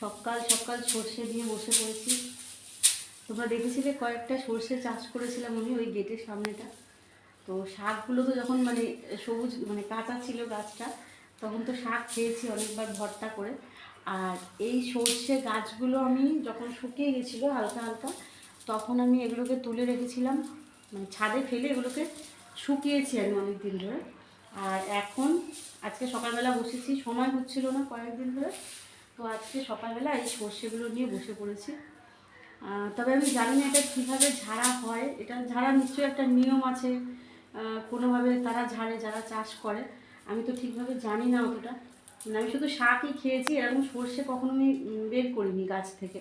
সকাল সকাল সর্ষে দিয়ে বসে পড়েছি। তোমরা দেখেছিলে কয়েকটা সর্ষে চাষ করেছিলাম আমি ওই গেটের সামনেটা। তো শাকগুলো তো যখন মানে সবুজ মানে কাঁচা ছিল গাছটা, তখন তো শাক খেয়েছি অনেকবার ভর্তা করে। আর এই সর্ষে গাছগুলো আমি যখন শুকিয়ে গেছিল হালকা হালকা, তখন আমি এগুলোকে তুলে রেখেছিলাম মানে ছাদে ফেলে এগুলোকে শুকিয়েছি আমি অনেক দিন ধরে। আর এখন আজকে সকালবেলা বসেছি, সময় হচ্ছিল না কয়েকদিন ধরে। তো আজকে সকালবেলা এই সর্ষেগুলো নিয়ে বসে পড়েছি। তবে আমি জানি না এটা কীভাবে ঝাড়া হয়। এটা ঝাড়া নিশ্চয়ই একটা নিয়ম আছে। কোনোভাবে তারা ঝাড়ে, যারা চাষ করে। আমি তো ঠিকভাবে জানি না অতটা। মানে আমি শুধু শাকই খেয়েছি, এরকম সর্ষে কখনো আমি বের করিনি গাছ থেকে।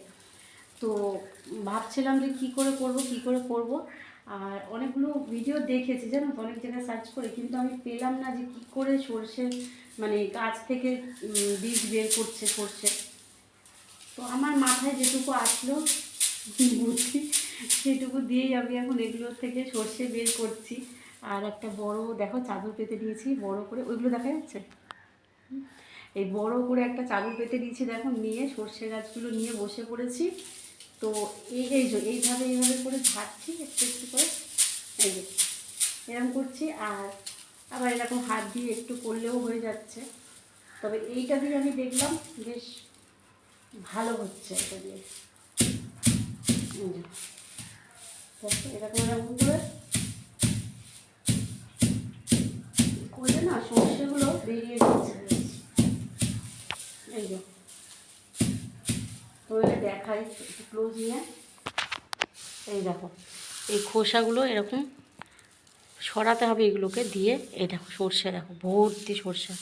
তো ভাবছিলাম যে কী করে করব, কী করে করব? আর অনেকগুলো ভিডিও দেখেছি, জানো তো? অনেক জায়গায় সার্চ করে, কিন্তু আমি পেলাম না যে কী করে সর্ষে মানে গাছ থেকে বীজ বের করছে সর্ষে। তো আমার মাথায় যেটুকু আসলো বুদ্ধি সেটুকু দিয়েই আমি এখন এগুলোর থেকে সর্ষে বের করছি। আর একটা বড়, দেখো, চাদর পেতে দিয়েছি বড় করে, ওইগুলো দেখা যাচ্ছে? এই বড় করে একটা চাদর পেতে দিয়েছি দেখো, নিয়ে সর্ষে গাছগুলো নিয়ে বসে পড়েছি। তো এই এই যে, এইভাবে এইভাবে করে ঝাড়ছি একটু একটু করে। এই যে এরকম করছি আর আবার এরকম হাত দিয়ে একটু করলেও হয়ে যাচ্ছে। তবে এইটা দিয়ে আমি দেখলাম বেশ ভালো হচ্ছে এটা দিয়ে। এরকম এরকম করে। করলে না সমস্যাগুলো বেরিয়ে যাচ্ছে। এই যে ক্লোজ নিয়ে। এই দেখো, এই খোসাগুলো এরকম সরাতে হবে এগুলোকে দিয়ে। এই দেখো সর্ষে, দেখো ভর্তি সর্ষে।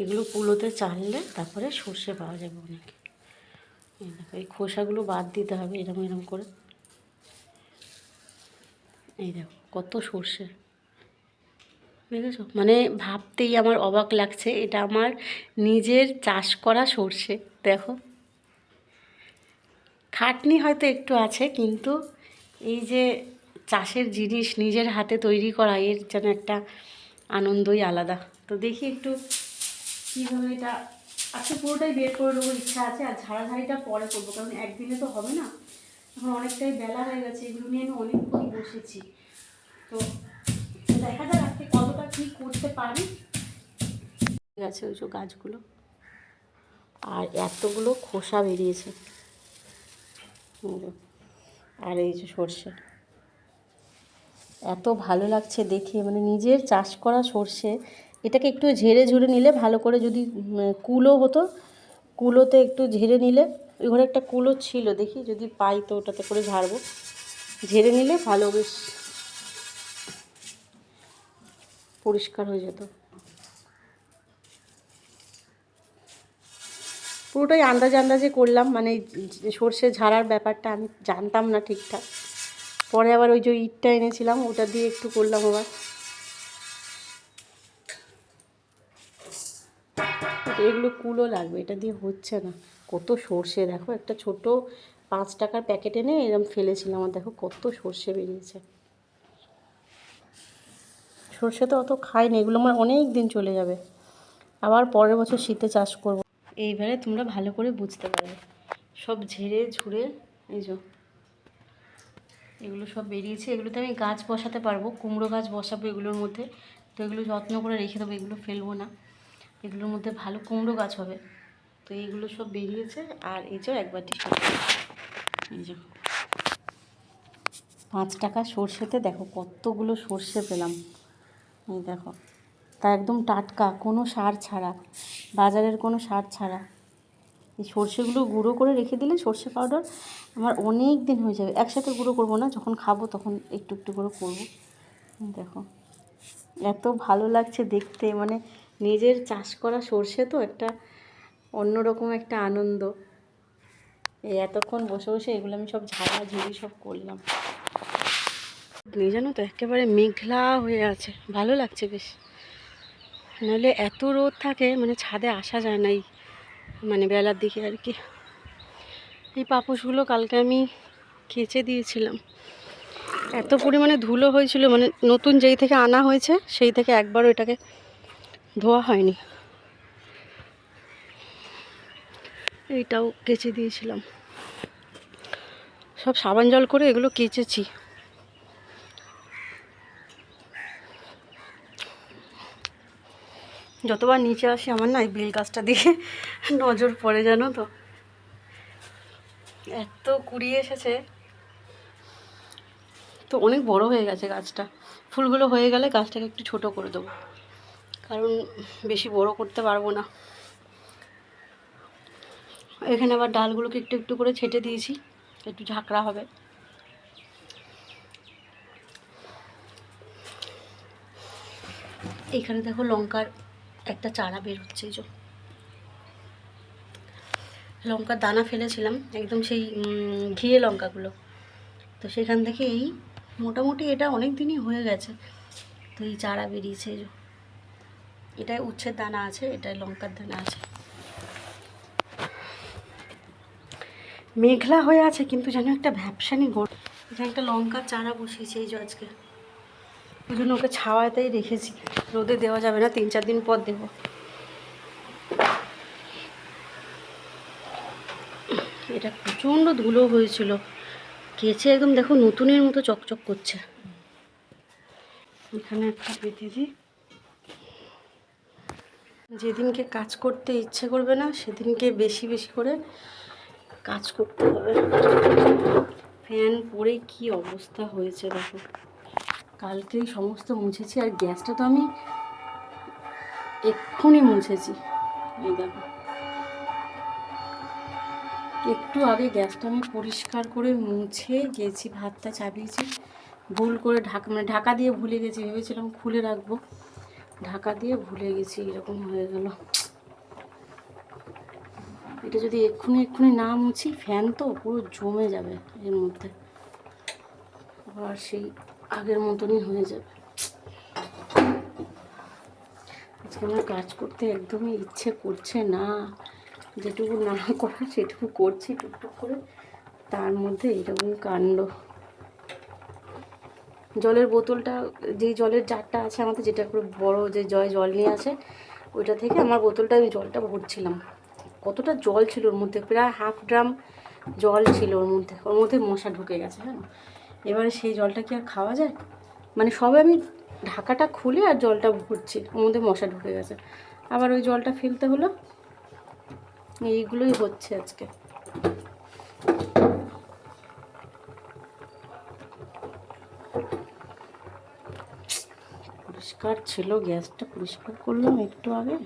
এগুলো কুলোতে চাললে তারপরে সর্ষে পাওয়া যাবে অনেক। এই দেখো, এই খোসাগুলো বাদ দিতে হবে এরকম এরকম করে। এই দেখো, কত সর্ষে। বুঝেছ? মানে ভাবতেই আমার অবাক লাগছে, এটা আমার নিজের চাষ করা সর্ষে, দেখো। খাটনি হয়তো একটু আছে, কিন্তু এই যে চাষের জিনিস নিজের হাতে তৈরি করা, এর যেন একটা আনন্দই আলাদা। তো দেখি একটু কীভাবে এটা আজকে পুরোটাই বের করে নেব, ইচ্ছা আছে, আর ঝাড়াঝাড়িটা পরে করব, কারণ একদিনে তো হবে না। এখন অনেকটাই বেলা হয়ে গেছে, এগুলো নিয়ে আমি অনেকক্ষণ বসেছি। তো দেখা যাক আজকে কতটা কী করতে পারি আছে ওই যে গাছগুলো আর এতগুলো খোসা বেরিয়েছে। আর এই যে সর্ষে। এত ভালো লাগছে দেখে মানে নিজের চাষ করা সর্ষে, এটাকে একটু ঝেড়ে ঝুড়ে নিলে ভালো করে যদি কুলো হতো, কুলোতে একটু ঝেড়ে নিলে ওই ঘরে একটা কুলো ছিল, দেখি যদি পাই তো ওটাতে করে ঝাড়বো। ঝেড়ে নিলে ভালো, বেশ পরিষ্কার হয়ে যেত। পুরোটাই আন্দাজে আন্দাজে করলাম মানে সর্ষে ঝাড়ার ব্যাপারটা আমি জানতাম না ঠিকঠাক। পরে আবার ওই যে ইটটা এনেছিলাম, ওটা দিয়ে একটু করলাম আবার। এগুলো কুলো লাগবে, এটা দিয়ে হচ্ছে না। কত সর্ষে, দেখো একটা ছোট পাঁচ টাকার প্যাকেট এনে এরকম ফেলেছিলাম, আর দেখো কত সর্ষে বেরিয়েছে। সর্ষে তো অত খাই না এগুলো আমার অনেক দিন চলে যাবে। আবার পরের বছর শীতে চাষ করব। এইবারে তোমরা ভালো করে বুঝতে পারবে। সব ঝেড়ে ঝুড়ে, এই যে। এগুলো সব বেরিয়েছে, এগুলোতে আমি গাছ বসাতে পারব, কুমড়ো গাছ বসাবো এগুলোর মধ্যে। তো এগুলো যত্ন করে রেখে দেবো, এগুলো ফেলব না। এগুলোর মধ্যে ভালো কুমড়ো গাছ হবে। তো এইগুলো সব বেরিয়েছে, আর এই যে এক বাটি সর্ষে এই যে। পাঁচ টাকা সর্ষেতে, দেখো কতগুলো সর্ষে পেলাম। এই দেখো। তা একদম টাটকা, কোনো সার ছাড়া, বাজারের কোনো সার ছাড়া। এই সর্ষেগুলো গুঁড়ো করে রেখে দিলে সর্ষে পাউডার আমার অনেক দিন হয়ে যাবে। একসাথে গুঁড়ো করব না, যখন খাব তখন একটু একটু করে করব। দেখো। এত ভালো লাগছে দেখতে মানে নিজের চাষ করা সর্ষে তো একটা অন্যরকম একটা আনন্দ। এই এতক্ষণ বসে বসে এগুলো আমি সব ঝাড়া ঝুড়ি সব করলাম। নিয়ে জানো তো, একেবারে মেঘলা হয়ে আছে। ভালো লাগছে বেশ। নাহলে এত রোদ থাকে মানে ছাদে আসা যায় না এই মানে বেলার দিকে আর কি। এই পাপোশগুলো কালকে আমি কেচে দিয়েছিলাম। এত পরিমাণে ধুলো হয়েছিল মানে নতুন যেই থেকে আনা হয়েছে, সেই থেকে একবারও এটাকে ধোয়া হয়নি। এইটাও কেচে দিয়েছিলাম। সব সাবান জল করে এগুলো কেচেছি। যতবার নিচে আসি, আমার না এই বেল গাছটা দিকে নজর পড়ে, জানো তো? এত কুড়িয়ে এসেছে। তো অনেক বড় হয়ে গেছে গাছটা। ফুলগুলো হয়ে গেলে গাছটাকে একটু ছোট করে দেবো। কারণ বেশি বড় করতে পারব না। এখানে আবার ডালগুলোকে একটু একটু করে ছেটে দিয়েছি। একটু ঝাঁকড়া হবে। এখানে দেখো লঙ্কার একটা চারা বের হচ্ছে এই লঙ্কার দানা ফেলেছিলাম, একদম সেই ঘিয়ে লঙ্কাগুলো। তো সেখান থেকে এই মোটামুটি এটা অনেক দিনই হয়ে গেছে। তো এই চারা বেরিয়েছে এই যে। এটায় উচ্ছের দানা আছে এটায় লঙ্কার দানা আছে। মেঘলা হয়ে আছে, কিন্তু যেন একটা ভ্যাপসানি গোট এখানে একটা লঙ্কার চারা বসিয়েছে এই যে আজকে। ওই জন্য ওকে ছাওয়াতেই রেখেছি। রোদে দেওয়া যাবে না, তিন চার দিন পর দেবো। এটা প্রচণ্ড ধুলো হয়েছিল। কেচে একদম, দেখো, নতুনের মতো চকচক করছে। এখানে একটা পেতে দিই যেদিনকে কাজ করতে ইচ্ছে করবে না, সেদিনকে বেশি বেশি করে কাজ করতে হবে। ফ্যান পরে কি অবস্থা হয়েছে, দেখো। কালকেই সমস্ত মুছেছি আর গ্যাসটা তো আমি এক্ষুনি মুছেছি। এই দেখো। একটু আগে গ্যাসটা আমি পরিষ্কার করে মুছে গেছি, ভাতটা চাপিয়েছি। ভুল করে ঢাকা মানে ঢাকা দিয়ে ভুলে গেছি, ভেবেছিলাম খুলে রাখব। ঢাকা দিয়ে ভুলে গেছি, এরকম হয়ে গেল। এটা যদি এক্ষুনি এক্ষুনি না মুছি, ফ্যান তো পুরো জমে যাবে এর মধ্যে। আবার সেই আগের মতনই হয়ে যাবে। আজকে আমার কাজ করতে একদমই ইচ্ছে করছে না। যেটুকু না করা, সেটুকু করছি টুকটুক করে। তার মধ্যে এইরকম কাণ্ড। জলের বোতলটা, যেই জলের জারটা আছে আমাদের, যেটা করে বড় যে জয় জল নিয়ে আছে ওইটা থেকে আমার বোতলটা, আমি জলটা ভরছিলাম। কতটা জল ছিল ওর মধ্যে, প্রায় হাফ ড্রাম জল ছিল ওর মধ্যে। ওর মধ্যে মশা ঢুকে গেছে হ্যাঁ এবারে সেই জলটা কি আর খাওয়া যায়? মানে সবে আমি ঢাকাটা খুলে আর জলটা ভরছি, ওর মধ্যে মশা ঢুকে গেছে। আবার ওই জলটা ফেলতে হলো। এইগুলোই হচ্ছে আজকে। পরিষ্কার ছিল, গ্যাসটা পরিষ্কার করলাম একটু আগে।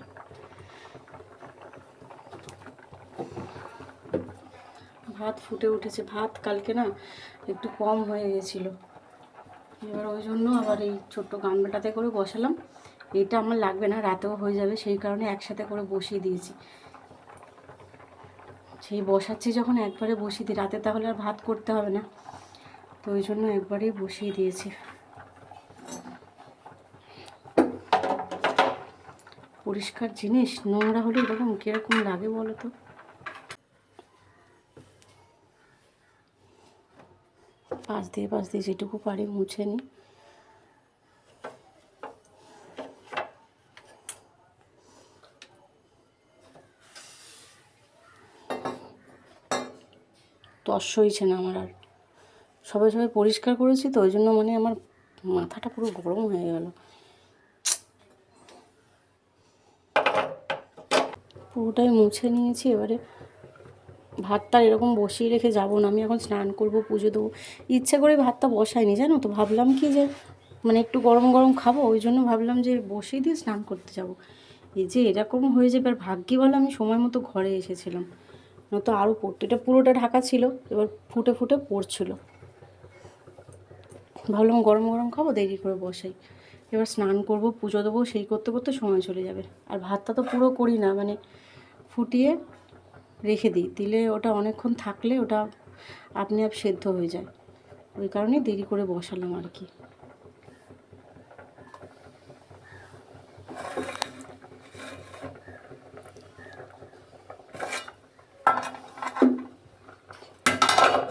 ভাত ফুটে উঠেছে। ভাত কালকে না একটু কম হয়ে গেছিল। এবার ওই জন্য আবার এই ছোট্ট গামলাটাতে করে বসালাম। এটা আমার লাগবে না, রাতেও হয়ে যাবে, সেই কারণে একসাথে করে বসিয়ে দিয়েছি। সেই বসাচ্ছি যখন, একবারে বসিয়ে দিই। রাতে তাহলে আর ভাত করতে হবে না। তো ওই জন্য একবারেই বসিয়ে দিয়েছি। পরিষ্কার জিনিস, নোংরা হলে এরকম কীরকম লাগে বলো তো? পাশ দিয়ে পাশ দিয়ে যেটুকু পারি মুছে নিই। তস হয়েছে না আমার আর। সবাই সবাই পরিষ্কার করেছি তো, ওই জন্য মানে আমার মাথাটা পুরো গরম হয়ে গেল। পুরোটাই মুছে নিয়েছি, এবারে ভাতটা এরকম বসিয়ে রেখে যাব না, আমি এখন স্নান করব, পুজো দেবো। ইচ্ছে করে ভাতটা বসাইনি জানো তো, ভাবলাম কি যে মানে একটু গরম গরম খাব, ওই জন্য ভাবলাম যে বসিয়ে দিয়ে স্নান করতে যাব। এই যে এরকম হয়ে যাবে, আর ভাগ্যি বলে আমি সময় মতো ঘরে এসেছিলাম। নয়তো আরও পড়তো, এটা পুরোটা ঢাকা ছিল, এবার ফুটে ফুটে পড়ছিল। ভাবলাম গরম গরম খাব, দেরি করে বসাই। এবার স্নান করব, পুজো দেবো, সেই করতে করতে সময় চলে যাবে। আর ভাতটা তো পুরো করি না মানে ফুটিয়ে রেখে দিই। দিলে ওটা অনেকক্ষণ থাকলে ওটা আপনি আপ সেদ্ধ হয়ে যায়। ওই কারণে দেরি করে বসালাম আর কি।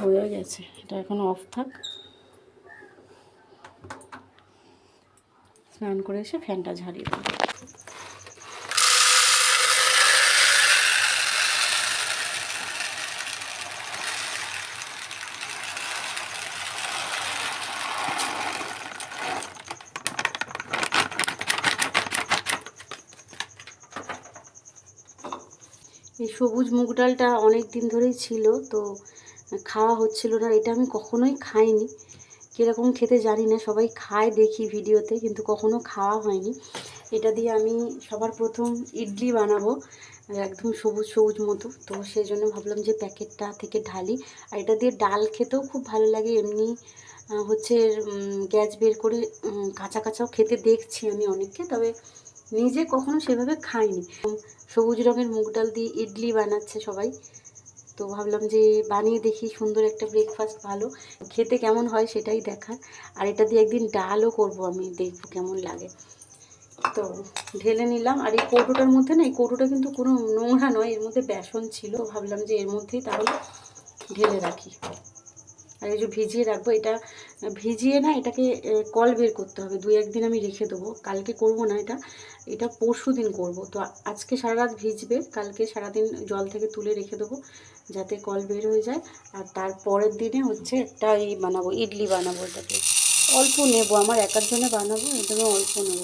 হয়ে গেছে। এটা এখন অফ থাক। স্নান করে এসে ফ্যানটা ঝাড়িয়ে দেবো। এই সবুজ মুগ ডালটা অনেক দিন ধরেই ছিল, তো খাওয়া হচ্ছিল না এটা আমি কখনোই খাইনি। কীরকম খেতে জানি না, সবাই খায় দেখি ভিডিওতে, কিন্তু কখনো খাওয়া হয়নি। এটা দিয়ে আমি সবার প্রথম ইডলি বানাবো, একদম সবুজ সবুজ মতো। তো সেই জন্য ভাবলাম যে প্যাকেটটা থেকে ঢালি। আর এটা দিয়ে ডাল খেতেও খুব ভালো লাগে, এমনি হচ্ছে গ্যাস বের করে কাঁচা কাঁচাও খেতে দেখছি আমি অনেককে, তবে নিজে কখনো সেভাবে খাইনি। সবুজ রঙের মুগ ডাল দিয়ে ইডলি বানাচ্ছে সবাই। তো ভাবলাম যে বানিয়ে দেখি, সুন্দর একটা ব্রেকফাস্ট ভালো। খেতে কেমন হয় সেটাই দেখার। আর এটা দিয়ে একদিন ডালও করব আমি, দেখব কেমন লাগে। তো ঢেলে নিলাম। আর এই কৌটোটার মধ্যে না, এই কৌটোটা কিন্তু কোনো নোংরা নয়, এর মধ্যে বেসন ছিল। ভাবলাম যে এর মধ্যেই তাহলে ঢেলে রাখি। আর এই যে ভিজিয়ে রাখব, এটা, ভিজিয়ে না এটাকে কল বের করতে হবে। দুই একদিন আমি রেখে দেবো। কালকে করব না এটা এটা পরশু দিন করব। তো আজকে সারা রাত ভিজবে, কালকে সারাদিন জল থেকে তুলে রেখে দেবো, যাতে কল বের হয়ে যায়। আর তার পরের দিনে হচ্ছে একটা এই বানাবো, ইডলি বানাবো এটাকে। অল্প নেব, আমার একার জন্য বানাবো এটাকে অল্প নেব।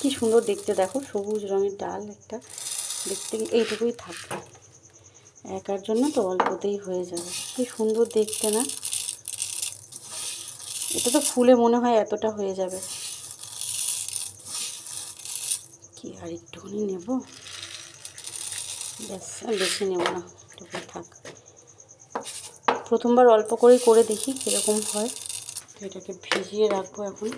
কি সুন্দর দেখতে, দেখো সবুজ রঙের ডাল একটা, দেখতে এইটুকুই থাকবে। একার জন্য তো অল্পতেই হয়ে যাবে। কি সুন্দর দেখতে না? এটা তো ফুলে মনে হয় এতটা হয়ে যাবে। কি আর একটুখানি নেব? ব্যাস বেশি নেব না। এটুকু থাক। প্রথমবার অল্প করেই করে দেখি কীরকম হয়। এটাকে ভিজিয়ে রাখব এখন।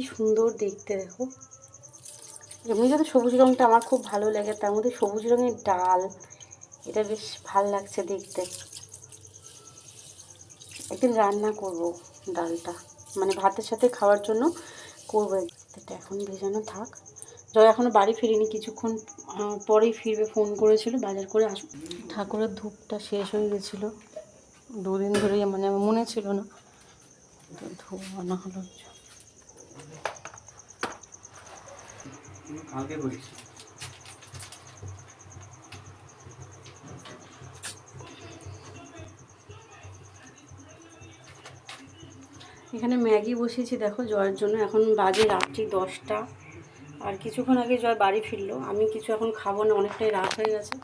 কি সুন্দর দেখতে দেখো। এমনি তো সবুজ রঙটা আমার খুব ভালো লাগে, তার মধ্যে সবুজ রঙের ডাল, এটা বেশ ভালো লাগছে দেখতে। একদিন রান্না করব ডালটা। মানে ভাতের সাথে খাওয়ার জন্য করব এটা এখন ভেজানো থাক। জয় এখনও বাড়ি ফিরিনি, কিছুক্ষণ পরেই ফিরবে, ফোন করেছিল, বাজার করে আস। ঠাকুরের ধূপটা শেষ হয়ে গেছিল। দুদিন ধরেই মানে মনে ছিল না। ধূপ আনা হলো কালকে এখানে ম্যাগি বসেছি দেখো জয়ের জন্য। এখন বাজে রাত্রি দশটা। আর কিছুক্ষণ আগে জয় বাড়ি ফিরলো। আমি কিছু এখন খাব না, অনেকটাই রাত হয়ে গেছে।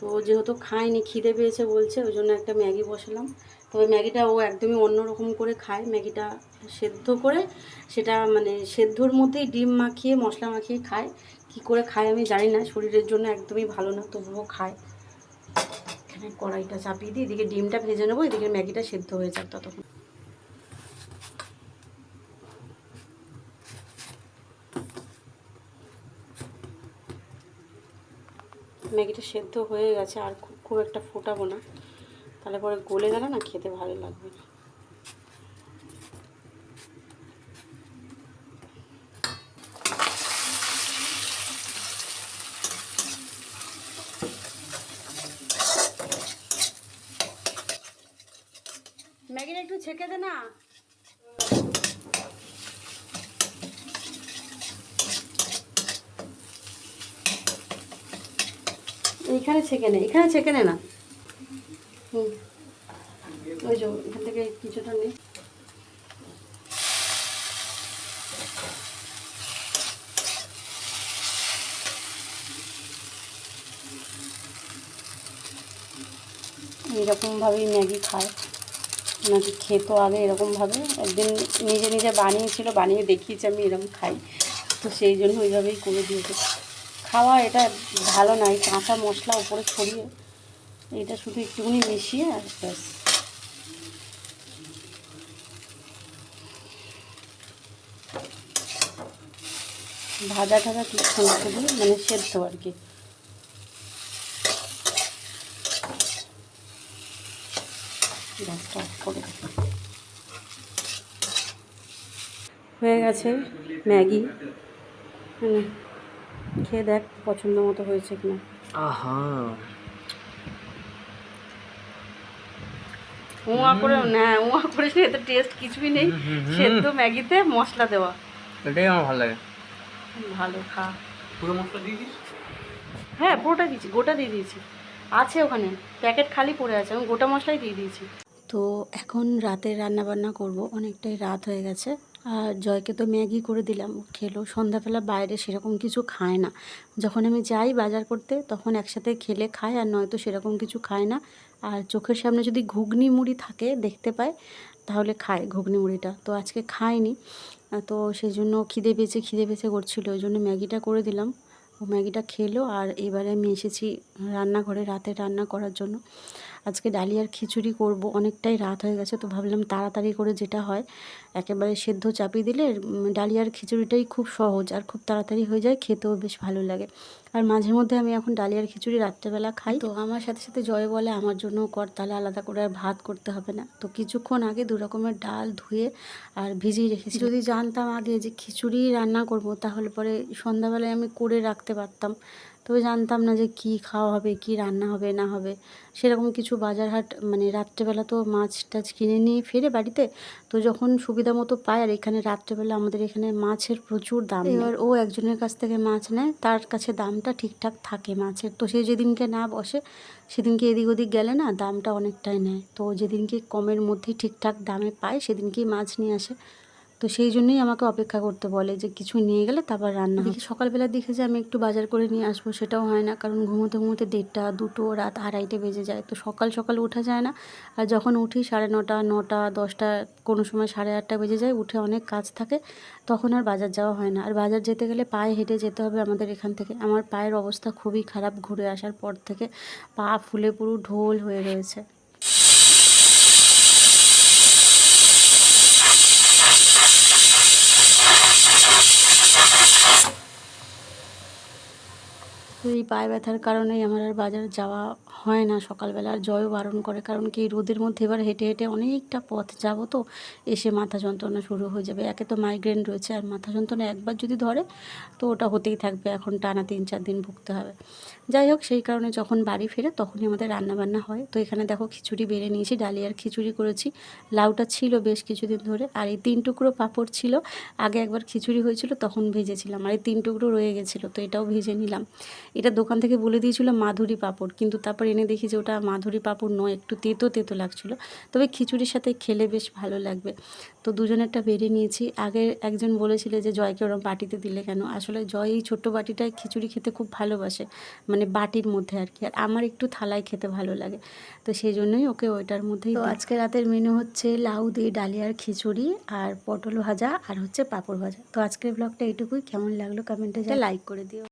তো যেহেতু খায়নি, খিদে পেয়েছে বলছে, ওই জন্য একটা ম্যাগি বসালাম। তবে ম্যাগিটা ও একদমই অন্যরকম করে খায়। ম্যাগিটা সেদ্ধ করে সেটা মানে সেদ্ধর মধ্যেই ডিম মাখিয়ে, মশলা মাখিয়ে খায়। কি করে খায় আমি জানি না, শরীরের জন্য একদমই ভালো না, তবুও খায়। এখানে কড়াইটা চাপিয়ে দিই, এদিকে ডিমটা ভেজে নেব, এদিকে ম্যাগিটা সেদ্ধ হয়ে যাক ততক্ষণ। ম্যাগিটা সেদ্ধ হয়ে গেছে, আর খুব একটা ফোটাবো না। তাহলে পরে গলে গেলে না খেতে ভালো লাগবে না। ম্যাগিটা একটু ছেঁকে দে না। এইখানে ছেঁকে নে, এখানে ছেঁকে নে না। হুম। ওই যে, এখান থেকে কিছুটা নে। এইরকমভাবেই ম্যাগি খায়। নাকি খেতো আগে এরকমভাবে। একদিন নিজে নিজে বানিয়েছিল, বানিয়ে দেখিয়েছি, আমি এরকম খাই। তো সেই জন্য ওইভাবেই করে দিয়েছে। খাওয়া এটা ভালো না, এই কাঁচা মশলা উপরে ছড়িয়ে এটা শুধু একটুখানি মিশিয়ে আর ব্যাস। ভাজা টাজা কিছু শুধু মানে সেদ্ধ আর কি। করে হয়ে গেছে ম্যাগি। হুম খেয়ে দেখ পছন্দ মতো হয়েছে কিনা। আহা। উঁয়া করে না উঁয়া করে এতে টেস্ট কিছুই নেই। সেদ্ধ ম্যাগিতে মশলা দেওয়া। এটাই আমার ভালো লাগে। ভালো খা। পুরো মশলা দিয়ে হ্যাঁ পুরোটা দিয়েছি গোটা দিয়ে দিয়েছি। আছে ওখানে প্যাকেট খালি পড়ে আছে আমি গোটা মশলাই দিয়ে দিয়েছি। তো এখন রাতে রান্না বান্না করব অনেকটাই রাত হয়ে গেছে। আর জয়কে তো ম্যাগি করে দিলাম খেলো। সন্ধ্যাবেলা বাইরে সেরকম কিছু খায় না। যখন আমি যাই বাজার করতে, তখন একসাথে খেলে খায় আর নয়তো সেরকম কিছু খায় না। আর চোখের সামনে যদি ঘুগনি মুড়ি থাকে দেখতে পায়, তাহলে খায় ঘুগনি মুড়িটা। তো আজকে খায়নি। তো সেই জন্য খিদে পেয়েছে খিদে পেয়েছে করছিল। ওই জন্য ম্যাগিটা করে দিলাম। ও ম্যাগিটা খেলো আর এবারে আমি এসেছি রান্নাঘরে রাতে রান্না করার জন্য। আজকে ডালিয়ার খিচুড়ি করব, অনেকটাই রাত হয়ে গেছে, তো ভাবলাম তাড়াতাড়ি করে যেটা হয়, একেবারে সেদ্ধ চাপিয়ে দিলে ডালিয়ার খিচুড়িটাই খুব সহজ আর খুব তাড়াতাড়ি হয়ে যায়, খেতেও বেশ ভালো লাগে। আর মাঝে মধ্যে আমি এখন ডালিয়ার খিচুড়ি রাত্রেবেলা খাই। তো আমার সাথে সাথে জয় বলে, আমার জন্য কর, তাহলে আলাদা করে আর ভাত করতে হবে না। তো কিছুক্ষণ আগে দু রকমের ডাল ধুয়ে আর ভিজিয়ে রেখেছি। যদি জানতাম আগে যে খিচুড়ি রান্না করব, তাহলে পরে সন্ধ্যাবেলায় আমি করে রাখতে পারতাম। তবে জানতাম না যে কি খাওয়া হবে, কি রান্না হবে, না হবে। সেরকম কিছু বাজার হাট মানে রাত্রেবেলা তো মাছ টাছ কিনে নিয়ে ফিরে বাড়িতে। তো যখন সুবিধা মতো পায়, আর এখানে রাত্রেবেলা আমাদের এখানে মাছের প্রচুর দাম এবার ও একজনের কাছ থেকে মাছ নেয়, তার কাছে দামটা ঠিকঠাক থাকে মাছের। তো সে যেদিনকে না বসে, সেদিনকে এদিক ওদিক গেলে না দামটা অনেকটাই নেয়। তো যেদিনকে কমের মধ্যে ঠিকঠাক দামে পায়, সেদিনকেই মাছ নিয়ে আসে। তো সেই জন্যই আমাকে অপেক্ষা করতে বলে যে কিছু নিয়ে গেলে তারপর রান্না দেখি সকালবেলা দেখে যে আমি একটু বাজার করে নিয়ে আসব সেটাও হয় না, কারণ ঘুমোতে ঘুমোতে দেড়টা, দুটো, রাত আড়াইটে বেজে যায়। তো সকাল সকাল ওঠা যায় না। আর যখন উঠি সাড়ে নটা নটা, দশটা, কোনো সময় সাড়ে আটটা বেজে যায়, উঠে অনেক কাজ থাকে, তখন আর বাজার যাওয়া হয় না। আর বাজার যেতে গেলে পায়ে হেঁটে যেতে হবে আমাদের এখান থেকে। আমার পায়ের অবস্থা খুবই খারাপ ঘুরে আসার পর থেকে। পা ফুলে পুরো ঢোল হয়ে রয়েছে। এই পায়ে ব্যথার কারণেই আমার আর বাজার যাওয়া হয় না সকালবেলা আর জয়ও বারণ করে। কারণ কি রোদের মধ্যে এবার হেঁটে হেঁটে অনেকটা পথ যাব তো, এসে মাথা যন্ত্রণা শুরু হয়ে যাবে। একে তো মাইগ্রেন রয়েছে আর মাথা যন্ত্রণা একবার যদি ধরে, তো ওটা হতেই থাকবে। এখন টানা তিন চার দিন ভুগতে হবে। যাই হোক, সেই কারণে যখন বাড়ি ফেরে তখনই আমাদের রান্না বান্না হয়। তো এখানে দেখো খিচুড়ি বেড়ে নিয়েছি ডালিয়ার খিচুড়ি করেছি। লাউটা ছিল বেশ কিছুদিন ধরে আর এই তিন টুকরো পাঁপড় ছিল। আগে একবার খিচুড়ি হয়েছিল, তখন ভেজেছিলাম আর এই তিন টুকরো রয়ে গেছিল, তো এটাও ভেজে নিলাম। এটা দোকান থেকে বলে দিয়েছিল মাধুরী পাঁপড়, কিন্তু তারপর এনে দেখি যে ওটা মাধুরী পাঁপড় নয় একটু তেতো তেতো লাগছিল। তবে খিচুড়ির সাথে খেলে বেশ ভালো লাগবে। তো দুজনেরটা বেড়ে নিয়েছি। আগে একজন বলেছিল যে জয়কে ওরম বাটিতে দিলে কেন? আসলে জয় এই ছোট্ট বাটিটায় খিচুড়ি খেতে খুব ভালোবাসে মানে বাটির মধ্যে আর কি। আর আমার একটু থালায় খেতে ভালো লাগে। তো সেই জন্যই ওকে ওইটার মধ্যেই আজকে রাতের মেনু হচ্ছে লাউ দিয়ে ডালিয়ার খিচুড়ি আর পটল ভাজা আর হচ্ছে পাঁপড় ভাজা। তো আজকের ব্লগটা এইটুকুই। কেমন লাগল কমেন্টে যা লাইক করে দিও।